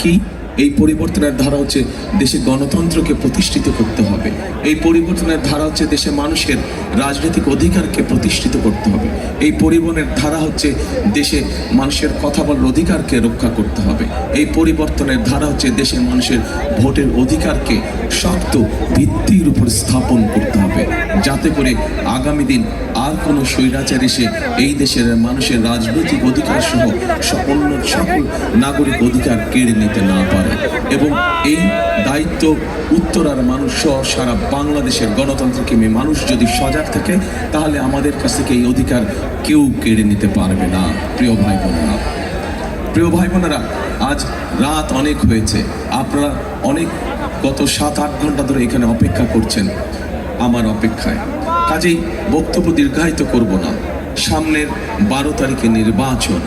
কি এই পরিবর্তনের ধারা হচ্ছে দেশে গণতন্ত্রকে প্রতিষ্ঠিত করতে হবে। এই পরিবর্তনের ধারা হচ্ছে দেশে মানুষের রাজনৈতিক অধিকারকে প্রতিষ্ঠিত করতে হবে। এই পরিবর্তনের ধারা হচ্ছে দেশে মানুষের কথা বলার অধিকারকে রক্ষা করতে হবে। এই পরিবর্তনের ধারা হচ্ছে দেশে মানুষের ভোটের অধিকারকে শক্ত ভিত্তির উপর স্থাপন করতে হবে। যাতে করে আগামী দিন আর কোনো স্বৈরাচার এসে এই দেশের মানুষের রাজনৈতিক অধিকার সহ স- অন্য সকল নাগরিক অধিকার কেড়ে নিতে না পারে। এবং এই দায়িত্ব উত্তরার মানুষ সহ সারা বাংলাদেশের গণতন্ত্রকে নিয়ে মানুষ যদি সজাগ থাকে, তাহলে আমাদের কাছ থেকে এই অধিকার কেউ কেড়ে নিতে পারবে না। প্রিয় ভাই বোনেরা, প্রিয় ভাই বোনেরা, আজ রাত অনেক হয়েছে। আপনারা অনেক গত সাত আট ঘণ্টা ধরে এখানে অপেক্ষা করছেন। আমার অপেক্ষায়। কাজেই বক্তব্য দীর্ঘায়িত করব না। সামনের বারো তারিখে নির্বাচন।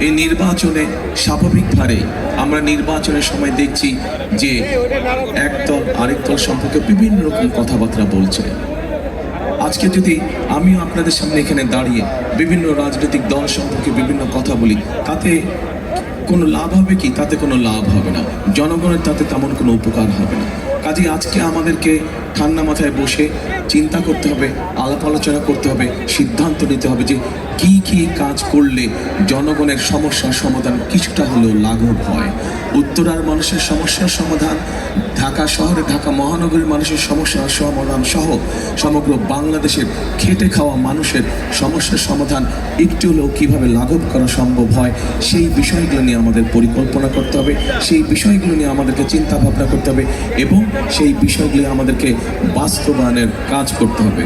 এই নির্বাচনে স্বাভাবিক স্বাভাবিকভাবে আমরা নির্বাচনের সময় দেখছি যে একদল আরেক দল সম্পর্কে বিভিন্ন রকম কথাবার্তা বলছে। আজকে যদি আমিও আপনাদের সামনে এখানে দাঁড়িয়ে বিভিন্ন রাজনৈতিক দল সম্পর্কে বিভিন্ন কথা বলি, তাতে কোনো লাভ হবে কি? তাতে কোনো লাভ হবে না। জনগণের তাতে তেমন কোনো উপকার হবে না। কাজে আজকে আমাদেরকে ঠান্ডা মাথায় বসে চিন্তা করতে হবে আলাপ আলোচনা করতে হবে, সিদ্ধান্ত নিতে হবে যে কি কি কাজ করলে জনগণের সমস্যার সমাধান কিছুটা হলেও লাঘব হয়। উত্তরার মানুষের সমস্যার সমাধান, ঢাকা শহরে ঢাকা মহানগরীর মানুষের সমস্যার সমাধান সহ সমগ্র বাংলাদেশের খেটে খাওয়া মানুষের সমস্যার সমাধান একটু হলেও কীভাবে লাঘব করা সম্ভব হয়, সেই বিষয়গুলো নিয়ে আমাদের পরিকল্পনা করতে হবে, সেই বিষয়গুলো নিয়ে আমাদেরকে চিন্তা ভাবনা করতে হবে এবং সেই বিষয়গুলি আমাদেরকে বাস্তবায়নের কাজ করতে হবে।